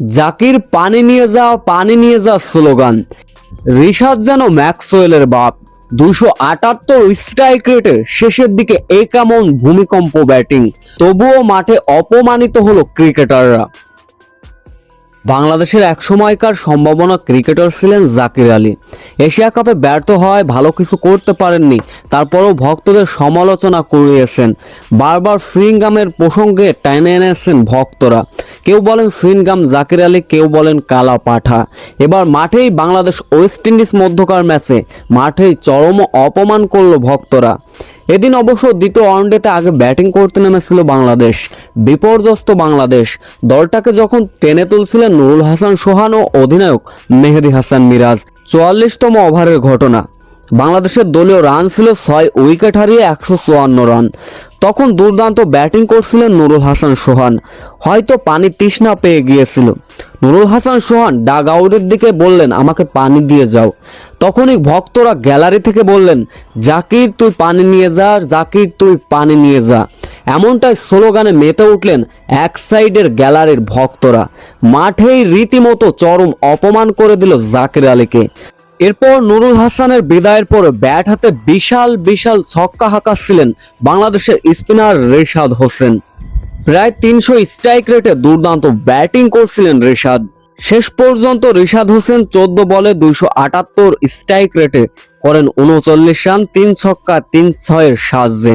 জাকির, পানি নিয়ে যা পানি নিয়ে যা স্লোগান। রিশাদ যেন ম্যাক্সওয়েলের বাপ। দুশো আটাত্তর স্ট্রাইক রেটে শেষের দিকে এ কেমন ভূমিকম্প ব্যাটিং। তবুও মাঠে অপমানিত হলো ক্রিকেটাররা। বাংলাদেশের এক সময়কার সম্ভাবনা ক্রিকেটার ছিলেন জাকির আলী। এশিয়া কাপে ব্যর্থ হওয়ায় ভালো কিছু করতে পারেননি, তারপরও ভক্তদের সমালোচনা করিয়েছেন বারবার সুইংগামের প্রসঙ্গে টেনে এনেছেন ভক্তরা। কেউ বলেন সুইংগাম জাকির আলী, কেউ বলেন কালা পাঠা। এবার মাঠেই বাংলাদেশ ওয়েস্ট ইন্ডিজ মধ্যকার ম্যাচে মাঠেই চরম অপমান করল ভক্তরা। এদিন অবশ্য দ্বিতীয় ওয়ানডেতে আগে ব্যাটিং করতে নেমেছিল বাংলাদেশ। বিপর্যস্ত বাংলাদেশ। দলটাকে যখন টেনে তুলছিলেন নুরুল হাসান সোহান ও অধিনায়ক মেহেদি হাসান মিরাজ। চুয়াল্লিশতম ওভারের ঘটনা। বাংলাদেশের দলীয় রান ছিল ছয় উইকেট হারিয়ে একশো চুয়ান্ন রান। তখন দুর্দান্ত ব্যাটিং করছিলেন নুরুল হাসান সোহান। হয়তো পানি তৃষ্ণা পেয়ে গিয়েছিল। নুরুল হাসান সোহান ডাগ আউটের দিকে বললেন, আমাকে পানি দিয়ে যাও। তখনই ভক্তরা গ্যালারি থেকে বললেন, জাকির, তুই পানি নিয়ে যা, জাকির, তুই পানি নিয়ে যা। এমনটাই স্লোগানে মেতে উঠলেন এক সাইডের গ্যালারির ভক্তরা। মাঠেই রীতিমতো চরম অপমান করে দিল জাকির আলীকে। এরপর নুরুল হাসানের বিদায়ের পর ব্যাট হাতে বিশাল বিশাল ছক্কা হাঁকাচ্ছিলেন বাংলাদেশের স্পিনার রেশাদ হোসেন। প্রায় তিনশো স্ট্রাইক রেটে দুর্দান্ত ব্যাটিং করছিলেন রেশাদ। শেষ পর্যন্ত রিশাদ হোসেন চোদ্দ বলে দুইশো আটাত্তর স্ট্রাইক রেটে করেন উনচল্লিশ রান, তিন ছক্কা, তিন ছয়ের সাহায্যে।